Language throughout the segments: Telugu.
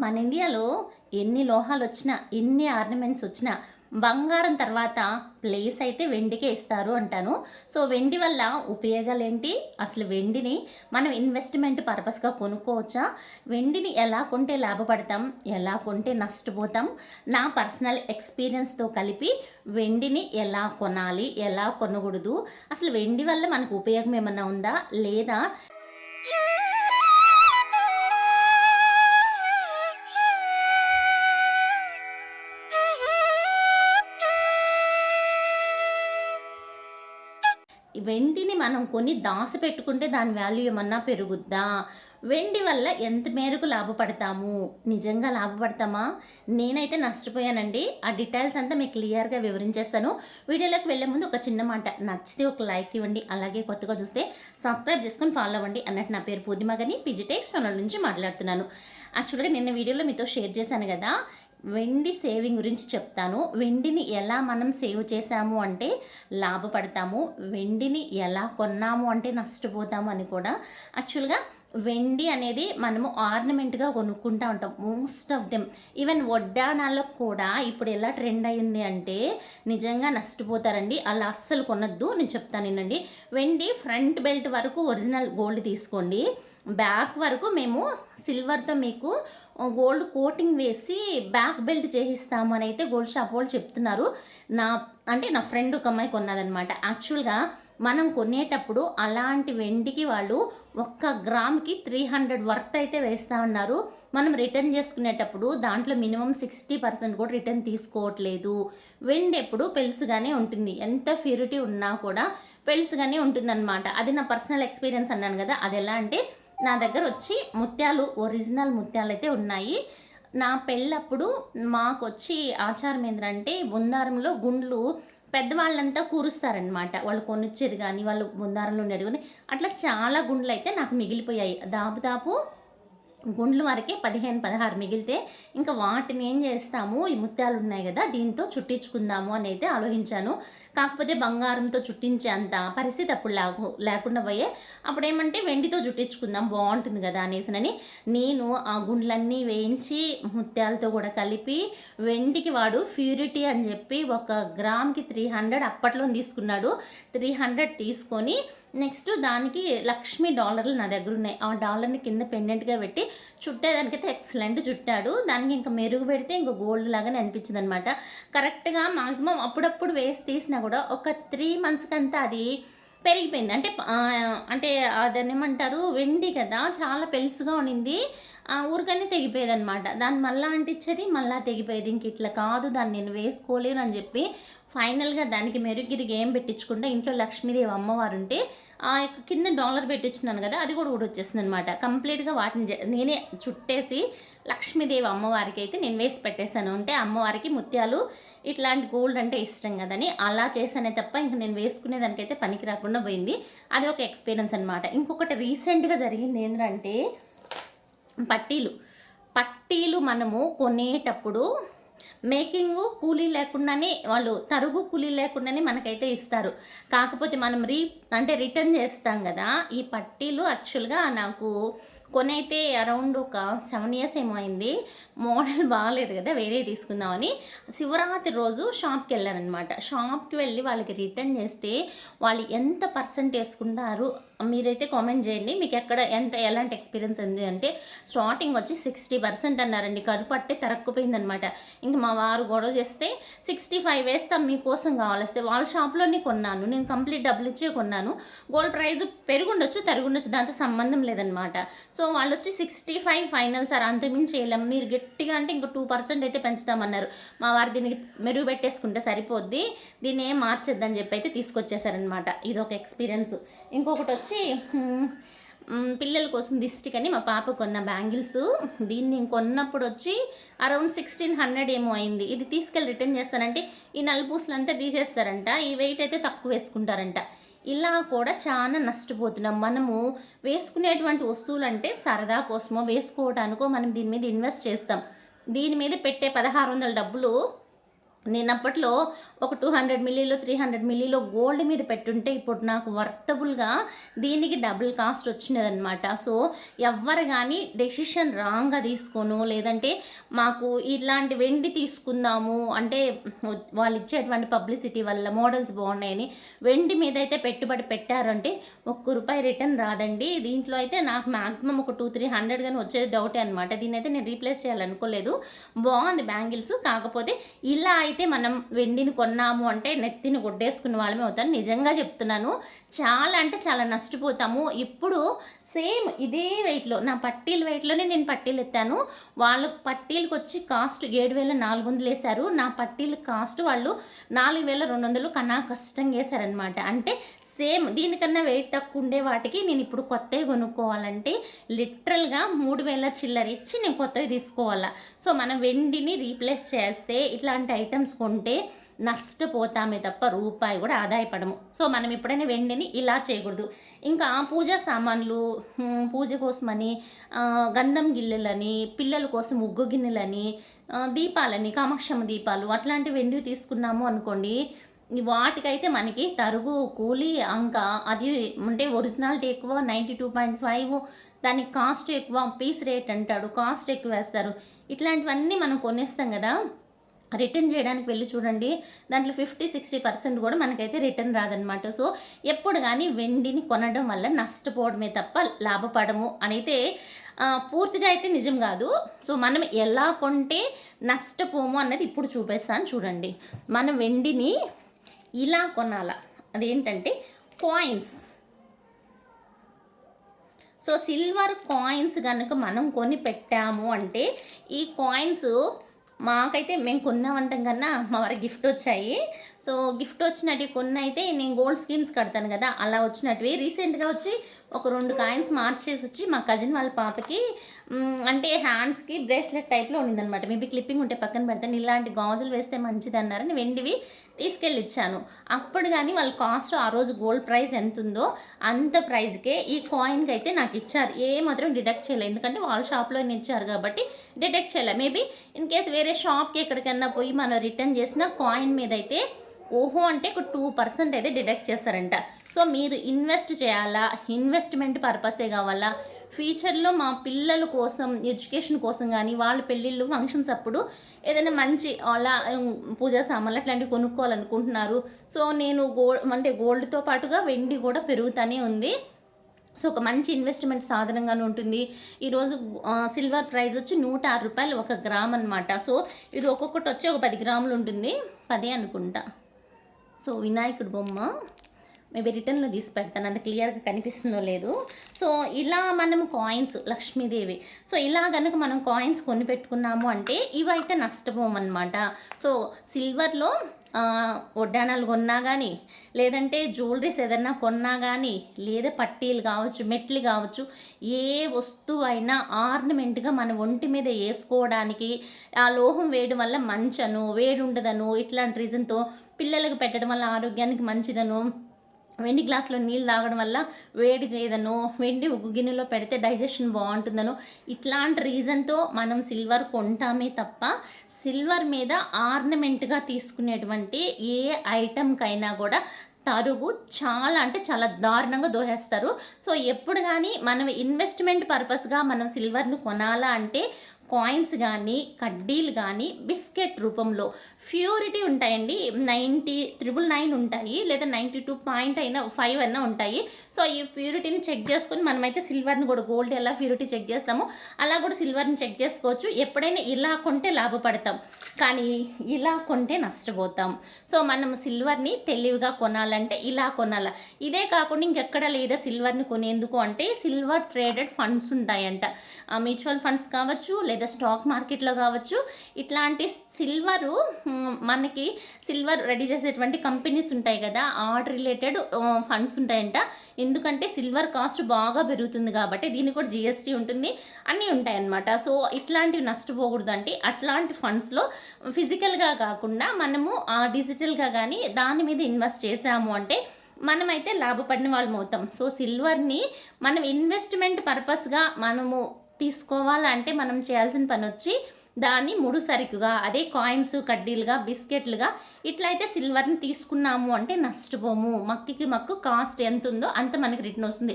మన ఇండియాలో ఎన్ని లోహాలు వచ్చినా ఎన్ని ఆర్నమెంట్స్ వచ్చినా బంగారం తర్వాత ప్లేస్ అయితే వెండికే ఇస్తారు అంటాను. సో వెండి వల్ల ఉపయోగాలు ఏంటి అసలు వెండిని మనం ఇన్వెస్ట్మెంట్ పర్పస్గా కొనుక్కోవచ్చా? వెండిని ఎలా కొంటే లాభపడతాం? ఎలా కొంటే నష్టపోతాం? నా పర్సనల్ ఎక్స్పీరియన్స్తో కలిపి వెండిని ఎలా కొనాలి? ఎలా కొనకూడదు? అసలు వెండి వల్ల మనకు ఉపయోగం ఏమన్నా ఉందా? లేదా? మనం కొని దాసి పెట్టుకుంటే దాని వాల్యూ ఏమన్నా పెరుగుద్దా? వెండి వల్ల ఎంత మేరకు లాభపడతాము? నిజంగా లాభపడతామా? నేనైతే నష్టపోయానండి. ఆ డీటెయిల్స్ అంతా మీకు క్లియర్గా వివరించేస్తాను. వీడియోలోకి వెళ్ళే ముందు ఒక చిన్న మాట. నచ్చితే ఒక లైక్ ఇవ్వండి. అలాగే కొత్తగా చూస్తే సబ్స్క్రైబ్ చేసుకొని ఫాలో అవ్వండి. అన్నట్టు నా పేరు పూర్ణిమ గని. పీజీటెక్స్ ఛానల్ నుంచి మాట్లాడుతున్నాను. యాక్చువల్గా నిన్న వీడియోలో మీతో షేర్ చేశాను కదా. వెండి సేవింగ్ గురించి చెప్తాను. వెండిని ఎలా మనం సేవ్ చేసాము అంటే లాభపడతాము. వెండిని ఎలా కొన్నాము అంటే నష్టపోతాము అని కూడా. యాక్చువల్గా వెండి అనేది మనము ఆర్నమెంట్గా కొనుక్కుంటూ ఉంటాం. మోస్ట్ ఆఫ్ దెమ్ ఈవెన్ వడ్డానాలకు కూడా ఇప్పుడు ఎలా ట్రెండ్ అయింది అంటే నిజంగా నష్టపోతారండి. అలా అస్సలు కొనొద్దు. నేను చెప్తాను ఏంటండి వెండి ఫ్రంట్ బెల్ట్ వరకు ఒరిజినల్ గోల్డ్ తీసుకోండి. బ్యాక్ వరకు మేము సిల్వర్తో మీకు గోల్డ్ కోటింగ్ వేసి బ్యాక్ బెల్ట్ చేయిస్తామని అయితే గోల్డ్ షాప్ వాళ్ళు చెప్తున్నారు. నా అంటే నా ఫ్రెండ్ ఒక అమ్మాయి కొన్నదనమాట యాక్చువల్గా మనం కొనేటప్పుడు అలాంటి వెండికి వాళ్ళు ఒక్క గ్రామ్కి త్రీ హండ్రెడ్ వర్త్ అయితే వేస్తా ఉన్నారు. మనం రిటర్న్ చేసుకునేటప్పుడు దాంట్లో మినిమం సిక్స్టీ పర్సెంట్ కూడా రిటర్న్ తీసుకోవట్లేదు. వెండి ఎప్పుడు పెలుసుగానే ఉంటుంది. ఎంత ప్యూరిటీ ఉన్నా కూడా పెలుసుగానే ఉంటుందన్నమాట. అది నా పర్సనల్ ఎక్స్పీరియన్స్ అన్నాను కదా అది ఎలా అంటే నా దగ్గర వచ్చి ముత్యాలు ఒరిజినల్ ముత్యాలు అయితే ఉన్నాయి. నా పెళ్ళప్పుడు మాకు వచ్చి ఆచారం ఏంటంటే బుందారంలో గుండ్లు పెద్దవాళ్ళంతా కూరుస్తారనమాట వాళ్ళు కొనిచ్చేది కానీ వాళ్ళు బుందారంలో ఉండేది కానీ అట్లా చాలా గుండ్లు అయితే నాకు మిగిలిపోయాయి. దాదాపు గుండ్లు వరకే పదిహేను పదహారు మిగిలితే ఇంకా వాటిని ఏం చేస్తాము? ఈ ముత్యాలు ఉన్నాయి కదా దీంతో చుట్టించుకుందాము అని అయితే ఆలోచించాను. కాకపోతే బంగారంతో చుట్టించే అంత పరిస్థితి అప్పుడు లేకు లేకుండా పోయే అప్పుడు ఏమంటే వెండితో చుట్టించుకుందాం బాగుంటుంది కదా అనేసినని నేను ఆ గుండ్లన్నీ వేయించి ముత్యాలతో కూడా కలిపి వెండికి వాడు ప్యూరిటీ అని చెప్పి ఒక గ్రామ్కి త్రీ హండ్రెడ్ అప్పట్లో తీసుకున్నాడు. త్రీ హండ్రెడ్ తీసుకొని నెక్స్ట్ దానికి లక్ష్మీ డాలర్లు నా దగ్గర ఉన్నాయి. ఆ డాలర్ని కింద పెండెంట్గా పెట్టి చుట్టేదానికైతే ఎక్సలెంట్ చుట్టాడు. దానికి ఇంకా మెరుగు పెడితే ఇంకా గోల్డ్ లాగానే అనిపించింది అనమాట కరెక్ట్గా మాక్సిమం అప్పుడప్పుడు వేసి తీసినా కూడా ఒక త్రీ మంత్స్కి అంతా అది పెరిగిపోయింది. అంటే అంటే అదని ఏమంటారు? వెండి కదా చాలా పెలుసుగా ఉండింది ఊరికనే తెగిపోయేది అనమాట దాన్ని మళ్ళీ అంటించేది మళ్ళీ తెగిపోయేది. ఇంక ఇట్లా కాదు దాన్ని నేను వేసుకోలేను అని చెప్పి ఫైనల్గా దానికి మెరుగిరిగి ఏం పెట్టించుకుంటే ఇంట్లో లక్ష్మీదేవి అమ్మవారు ఉంటే ఆ యొక్క కింద డాలర్ పెట్టించున్నాను కదా అది కూడా కూడా వచ్చేసింది అనమాట కంప్లీట్గా వాటిని నేనే చుట్టేసి లక్ష్మీదేవి అమ్మవారికి అయితే నేను వేసి పెట్టేశాను. అంటే అమ్మవారికి ముత్యాలు ఇట్లాంటి గోల్డ్ అంటే ఇష్టం కదని అలా చేసానే తప్ప ఇంక నేను వేసుకునే దానికైతే పనికి రాకుండా పోయింది. అది ఒక ఎక్స్పీరియన్స్ అనమాట ఇంకొకటి రీసెంట్గా జరిగింది ఏంటంటే పట్టీలు. పట్టీలు మనము కొనేటప్పుడు మేకింగ్ కూలీ లేకుండానే వాళ్ళు తరుగు కూలీ లేకుండానే మనకైతే ఇస్తారు. కాకపోతే మనం రీ అంటే రిటర్న్ చేస్తాం కదా ఈ పట్టీలు యాక్చువల్గా నాకు కొనైతే అరౌండ్ ఒక సెవెన్ ఇయర్స్ ఏమో అయింది. మోడల్ బాగాలేదు కదా వేరే తీసుకుందామని. శివరాత్రి రోజు షాప్కి వెళ్ళానమాట షాప్కి వెళ్ళి వాళ్ళకి రిటర్న్ చేస్తే వాళ్ళు ఎంత పర్సెంట్ వేసుకుంటారు మీరైతే కామెంట్ చేయండి. మీకు ఎక్కడ ఎంత ఎలాంటి ఎక్స్పీరియన్స్ ఉంది అంటే స్టార్టింగ్ వచ్చి సిక్స్టీ పర్సెంట్ అన్నారండి. కరుపు అట్టే తరక్కుపోయిందనమాట ఇంక మా వారు గొడవ చేస్తే సిక్స్టీ ఫైవ్ వేస్తాం మీకోసం కావాలిస్తే వాళ్ళ షాప్లోనే కొన్నాను. నేను కంప్లీట్ డబ్బులు ఇచ్చే కొన్నాను. గోల్డ్ ప్రైస్ పెరుగుండొచ్చు తరుగుండొచ్చు దాంతో సంబంధం లేదనమాట సో వాళ్ళు వచ్చి సిక్స్టీ ఫైవ్ ఫైనల్ సార్ అంతమించి చేయలేం మీరు గట్టిగా అంటే ఇంకో టూ పర్సెంట్ అయితే పెంచుతామన్నారు. మా వారు దీనికి మెరుగు పెట్టేసుకుంటే సరిపోద్ది. దీన్ని ఏం మార్చొద్దని చెప్పి అయితే తీసుకొచ్చేసారనమాట ఇది ఒక ఎక్స్పీరియన్స్ ఇంకొకటి వచ్చి పిల్లల కోసం దిష్టికని అని మా పాప కొన్న బ్యాంగిల్స్ దీన్ని కొన్నప్పుడు వచ్చి అరౌండ్ సిక్స్టీన్ హండ్రెడ్ ఏమో అయింది. ఇది తీసుకెళ్ళి రిటర్న్ చేస్తానంటే ఈ నలుపూసలు అంతా తీసేస్తారంట ఈ వెయిట్ అయితే తక్కువ వేసుకుంటారంట. ఇలా కూడా చాలా నష్టపోతున్నాం. మనము వేసుకునేటువంటి వస్తువులు అంటే సరదా కోసమో వేసుకోవడానికో మనం దీని మీద ఇన్వెస్ట్ చేస్తాం. దీని మీద పెట్టే పదహారు వందల డబ్బులు నేను అప్పట్లో ఒక టూ హండ్రెడ్ మిల్లీలో త్రీ హండ్రెడ్ మిల్లీలో గోల్డ్ మీద పెట్టుంటే ఇప్పుడు నాకు వర్తబుల్గా దీనికి డబుల్ కాస్ట్ వచ్చినదనమాట సో ఎవ్వరు కానీ డెసిషన్ రాంగ్గా తీసుకోను. లేదంటే మాకు ఇట్లాంటి వెండి తీసుకుందాము. అంటే వాళ్ళు ఇచ్చేటువంటి పబ్లిసిటీ వల్ల మోడల్స్ బాగున్నాయని వెండి మీద అయితే పెట్టుబడి పెట్టారంటే ఒక్క రూపాయి రిటర్న్ రాదండి. దీంట్లో అయితే నాకు మాక్సిమం ఒక టూ త్రీ హండ్రెడ్ కానీ వచ్చేది డౌటే అనమాట దీని అయితే నేను రీప్లేస్ చేయాలనుకోలేదు. బాగుంది బ్యాంగిల్స్. కాకపోతే ఇలా అయితే మనం వెండిని కొన్నాము అంటే నెత్తిని కొట్టేసుకున్న వాళ్ళమే అవుతాను నిజంగా చెప్తున్నాను చాలా అంటే చాలా నష్టపోతాము. ఇప్పుడు సేమ్ ఇదే వెయిట్లో నా పట్టీల వెయిట్లోనే నేను పట్టీలు ఎత్తాను. వాళ్ళ పట్టీలకు వచ్చి కాస్ట్ ఏడు వేల నాలుగు వందలు వేశారు. నా పట్టీల కాస్ట్ వాళ్ళు నాలుగు వేల రెండు వందలు కన్నా కష్టంగా వేశారనమాట అంటే సేమ్ దీనికన్నా వెయిట్ తక్కువ ఉండే వాటికి నేను ఇప్పుడు కొత్తవి కొనుక్కోవాలంటే లిటరల్గా మూడు వేల చిల్లర ఇచ్చి నేను కొత్తవి తీసుకోవాలా. సో మనం వెండిని రీప్లేస్ చేస్తే ఇట్లాంటి ఐటమ్స్ కొంటే నష్టపోతామే తప్ప రూపాయి కూడా ఆదాయపడము. సో మనం ఎప్పుడైనా వెండిని ఇలా చేయకూడదు. ఇంకా పూజా సామాన్లు పూజ కోసమని గంధం గిల్లెలని పిల్లల కోసం ముగ్గు గిన్నెలని దీపాలని కామాక్షమ్మ దీపాలు అట్లాంటి వెండివి తీసుకున్నాము అనుకోండి వాటికైతే మనకి తరుగు కూలి అంక అది అంటే ఒరిజినాలిటీ ఎక్కువ నైంటీ టూ పాయింట్ ఫైవ్ దానికి కాస్ట్ ఎక్కువ పీస్ రేట్ అంటాడు కాస్ట్ ఎక్కువ వేస్తారు. ఇట్లాంటివన్నీ మనం కొనేస్తాం కదా. రిటర్న్ చేయడానికి వెళ్ళి చూడండి దాంట్లో ఫిఫ్టీ సిక్స్టీ పర్సెంట్ కూడా మనకైతే రిటర్న్ రాదనమాట సో ఎప్పుడు కానీ వెండిని కొనడం వల్ల నష్టపోవడమే తప్ప లాభపడము అనైతే పూర్తిగా అయితే నిజం కాదు. సో మనం ఎలా కొంటే నష్టపోము అన్నది ఇప్పుడు చూపిస్తాను చూడండి. మనం వెండిని ఇలా కొనాల? అదేంటంటే కాయిన్స్ సో సిల్వర్ కాయిన్స్ కనుక మనం కొని పెట్టాము అంటే ఈ కాయిన్స్ మాకైతే మేము కొన్నామంటాం కన్నా మా వారికి గిఫ్ట్ వచ్చాయి. సో గిఫ్ట్ వచ్చినట్టు కొన్ని అయితే నేను గోల్డ్ స్కీమ్స్ కడతాను కదా అలా వచ్చినట్టువి రీసెంట్గా వచ్చి ఒక రెండు కాయిన్స్ మార్చేసి వచ్చి మా కజిన్ వాళ్ళ పాపకి అంటే హ్యాండ్స్కి బ్రేస్లెట్ టైప్లో ఉండిందనమాట మేబీ క్లిప్పింగ్ ఉంటే పక్కన పెడతాను. ఇలాంటి గాజులు వేస్తే మంచిది అన్నారని వెండివి తీసుకెళ్ళి ఇచ్చాను అప్పుడు కానీ వాళ్ళ కాస్ట్ ఆ రోజు గోల్డ్ ప్రైస్ ఎంత ఉందో అంత ప్రైస్కే ఈ కాయిన్కి అయితే నాకు ఇచ్చారు. ఏ మాత్రం డిడక్ట్ చేయలేదు. ఎందుకంటే వాళ్ళ షాప్లోనే ఇచ్చారు కాబట్టి డిడక్ట్ చేయలేదు మేబీ ఇన్ కేస్ వేరే షాప్కి ఎక్కడికన్నా పోయి మనం రిటర్న్ చేసిన కాయిన్ మీద అయితే ఓహో అంటే ఒక టూ పర్సెంట్ అయితే డిడక్ట్ చేస్తారంట. సో మీరు ఇన్వెస్ట్ చేయాలా? ఇన్వెస్ట్మెంట్ పర్పసే కావాలా? ఫ్యూచర్లో మా పిల్లల కోసం ఎడ్యుకేషన్ కోసం కానీ వాళ్ళ పెళ్ళిళ్ళు ఫంక్షన్స్ అప్పుడు ఏదైనా మంచి అలా పూజా సామాన్లు అట్లాంటివి కొనుక్కోవాలనుకుంటున్నారు. సో నేను గోల్డ్ అంటే గోల్డ్తో పాటుగా వెండి కూడా పెరుగుతూనే ఉంది. సో ఒక మంచి ఇన్వెస్ట్మెంట్ సాధనంగానే ఉంటుంది. ఈరోజు సిల్వర్ ప్రైస్ వచ్చి నూట ఆరు రూపాయలు ఒక గ్రామ్ అనమాట సో ఇది ఒక్కొక్కటి వచ్చి ఒక పది గ్రాములు ఉంటుంది. పదే అనుకుంటా. సో వినాయకుడు బొమ్మ. మేబీ రిటర్న్లో తీసి పెడతాను. అంత క్లియర్గా కనిపిస్తుందో లేదు. సో ఇలా మనం కాయిన్స్ లక్ష్మీదేవి. సో ఇలా కనుక మనం కాయిన్స్ కొని పెట్టుకున్నాము అంటే ఇవైతే నష్టపోమన్నమాట. సో సిల్వర్లో వడ్డానాలు కొన్నా కానీ లేదంటే జ్యువెలరీస్ ఏదన్నా కొన్నా కానీ లేదా పట్టీలు కావచ్చు మెట్లు కావచ్చు ఏ వస్తువు అయినా ఆర్నమెంట్గా మన ఒంటి మీద వేసుకోవడానికి ఆ లోహం వేయడం వల్ల మంచను వేడి ఉండదను ఇట్లాంటి రీజన్తో పిల్లలకు పెట్టడం వల్ల ఆరోగ్యానికి మంచిదను వెండి గ్లాసులో నీళ్ళు తాగడం వల్ల వేడి చేయదను వెండి ఉగ్గు గిన్నెలో పెడితే డైజెషన్ బాగుంటుందను ఇట్లాంటి రీజన్తో మనం సిల్వర్ కొంటామే తప్ప సిల్వర్ మీద ఆర్నమెంట్గా తీసుకునేటువంటి ఏ ఐటెంకైనా కూడా తరుగు చాలా అంటే చాలా దారుణంగా దోహేస్తారు. సో ఎప్పుడు కానీ మనం ఇన్వెస్ట్మెంట్ పర్పస్గా మనం సిల్వర్ను కొనాలా అంటే కాయిన్స్ కానీ కడ్డీలు కానీ బిస్కెట్ రూపంలో ప్యూరిటీ ఉంటాయండి. నైంటీ త్రిబుల్ నైన్ ఉంటాయి. లేదా నైంటీ టూ పాయింట్ అయినా ఫైవ్ అయినా ఉంటాయి. సో ఈ ప్యూరిటీని చెక్ చేసుకుని మనమైతే సిల్వర్ని కూడా గోల్డ్ ఎలా ప్యూరిటీ చెక్ చేస్తామో అలా కూడా సిల్వర్ని చెక్ చేసుకోవచ్చు. ఎప్పుడైనా ఇలా కొంటే లాభపడతాం. కానీ ఇలా కొంటే నష్టపోతాం. సో మనం సిల్వర్ని తెలివిగా కొనాలంటే ఇలా కొనాల. ఇదే కాకుండా ఇంకెక్కడ లేదా సిల్వర్ని కొనేందుకు అంటే సిల్వర్ ట్రేడెడ్ ఫండ్స్ ఉంటాయంట. మ్యూచువల్ ఫండ్స్ కావచ్చు లేదా స్టాక్ మార్కెట్లో కావచ్చు. ఇట్లాంటి సిల్వరు మనకి సిల్వర్ రెడీ చేసేటువంటి కంపెనీస్ ఉంటాయి కదా ఆర్ట్ రిలేటెడ్ ఫండ్స్ ఉంటాయంట. ఎందుకంటే సిల్వర్ కాస్ట్ బాగా పెరుగుతుంది కాబట్టి దీనికి కూడా జిఎస్టీ ఉంటుంది అన్నీ ఉంటాయన్నమాట. సో ఇట్లాంటివి నష్టపోకూడదు అంటే అట్లాంటి ఫండ్స్లో ఫిజికల్గా కాకుండా మనము డిజిటల్గా కానీ దాని మీద ఇన్వెస్ట్ చేసాము అంటే మనమైతే లాభపడిన వాళ్ళం అవుతాం. సో సిల్వర్ని మనం ఇన్వెస్ట్మెంట్ పర్పస్గా మనము తీసుకోవాలంటే మనం చేయాల్సిన పని వచ్చి దాన్ని ముడు సరుకుగా అదే కాయిన్స్ కడ్డీలుగా బిస్కెట్లుగా ఇట్లయితే సిల్వర్ని తీసుకున్నాము అంటే నష్టపోము. మక్కికి మక్కు కాస్ట్ ఎంత ఉందో అంత మనకి రిటర్న్ వస్తుంది.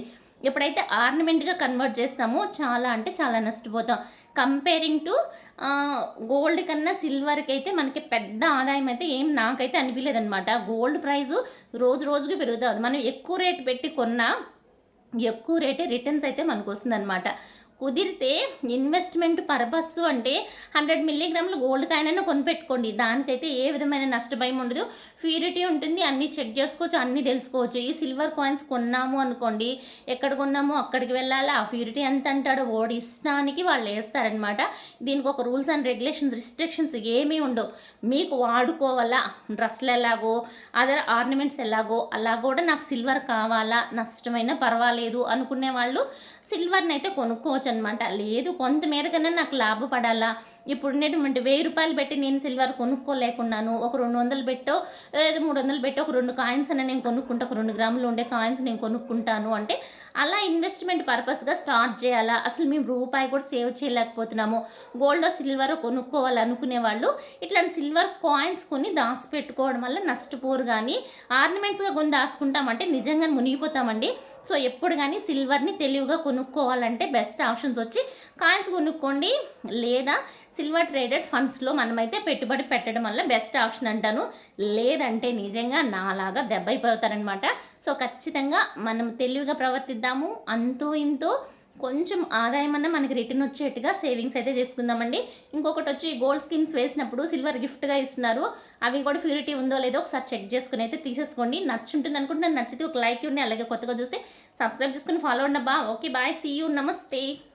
ఎప్పుడైతే ఆర్నమెంట్గా కన్వర్ట్ చేస్తామో చాలా అంటే చాలా నష్టపోతాం. కంపేరింగ్ టు గోల్డ్ కన్నా సిల్వర్కి అయితే మనకి పెద్ద ఆదాయం అయితే ఏం నాకైతే అనిపించలేదన్నమాట గోల్డ్ ప్రైజు రోజు రోజుకి పెరుగుతుంది మనం ఎక్కువ రేట్ పెట్టి కొన్నా ఎక్కువ రేటే రిటర్న్స్ అయితే మనకు వస్తుందన్నమాట. కుదిరితే ఇన్వెస్ట్మెంట్ పర్పస్ అంటే హండ్రెడ్ మిల్లీగ్రాములు గోల్డ్ కాయిన్ కొనిపెట్టుకోండి. దానికైతే ఏ విధమైన నష్టభయం ఉండదు. ప్యూరిటీ ఉంటుంది. అన్నీ చెక్ చేసుకోవచ్చు అన్నీ తెలుసుకోవచ్చు. ఈ సిల్వర్ కాయిన్స్ కొన్నాము అనుకోండి ఎక్కడ కొన్నామో అక్కడికి వెళ్ళాలి? ఆ ప్యూరిటీ ఎంత అంటాడో ఓడి ఇష్టానికి వాళ్ళు వేస్తారనమాట దీనికి ఒక రూల్స్ అండ్ రెగ్యులేషన్స్ రిస్ట్రిక్షన్స్ ఏమీ ఉండవు. మీకు వాడుకోవాలా? డ్రెస్సులు ఎలాగో అదర్ ఆర్నమెంట్స్ ఎలాగో అలా కూడా నాకు సిల్వర్ కావాలా? నష్టమైనా పర్వాలేదు అనుకునే వాళ్ళు సిల్వర్ని అయితే కొనుక్కోవచ్చు అనమాట లేదు కొంతమేరకైనా నాకు లాభపడాలా? ఇప్పుడు ఉండేటువంటి వెయ్యి రూపాయలు పెట్టి నేను సిల్వర్ కొనుక్కోలేకున్నాను. ఒక రెండు వందలు పెట్టో లేదు మూడు వందలు పెట్టి ఒక రెండు కాయిన్స్ అని నేను కొనుక్కుంటా. ఒక రెండు గ్రాములు ఉండే కాయిన్స్ నేను కొనుక్కుంటాను. అంటే అలా ఇన్వెస్ట్మెంట్ పర్పస్గా స్టార్ట్ చేయాలా? అసలు మేము రూపాయి కూడా సేవ్ చేయలేకపోతున్నాము. గోల్డ్ సిల్వర్ కొనుక్కోవాలనుకునే వాళ్ళు ఇట్లాంటి సిల్వర్ కాయిన్స్ కొని దాచిపెట్టుకోవడం వల్ల నష్టపోరు కానీ ఆర్నమెంట్స్గా కొని దాచుకుంటామంటే నిజంగా మునిగిపోతామండి. సో ఎప్పుడు కానీ సిల్వర్ని తెలివిగా కొనుక్కోవాలంటే బెస్ట్ ఆప్షన్స్ వచ్చి కాయిన్స్ కొనుక్కోండి. లేదా సిల్వర్ ట్రేడెడ్ ఫండ్స్లో మనమైతే పెట్టుబడి పెట్టడం వల్ల బెస్ట్ ఆప్షన్ అంటాను. లేదంటే నిజంగా నాలాగా దెబ్బ అయిపోతారనమాట సో ఖచ్చితంగా మనం తెలివిగా ప్రవర్తిద్దాము. అంతో ఇంతో కొంచెం ఆదాయం అన్న మనకి రిటర్న్ వచ్చేట్టుగా సేవింగ్స్ అయితే చేసుకుందామండి. ఇంకొకటి వచ్చి గోల్డ్ స్కీమ్స్ వేసినప్పుడు సిల్వర్ గిఫ్ట్గా ఇస్తున్నారు. అవి కూడా ప్యూరిటీ ఉందో లేదో ఒకసారి చెక్ చేసుకుని అయితే తీసేసుకోండి. నచ్చుంటుంది అనుకుంటున్నాను. నచ్చితే ఒక లైక్ ఉండి అలాగే కొత్తగా చూస్తే సబ్స్క్రైబ్ చేసుకుని ఫాలో ఉండబ్బా ఓకే బాయ్. See you. నమస్తే.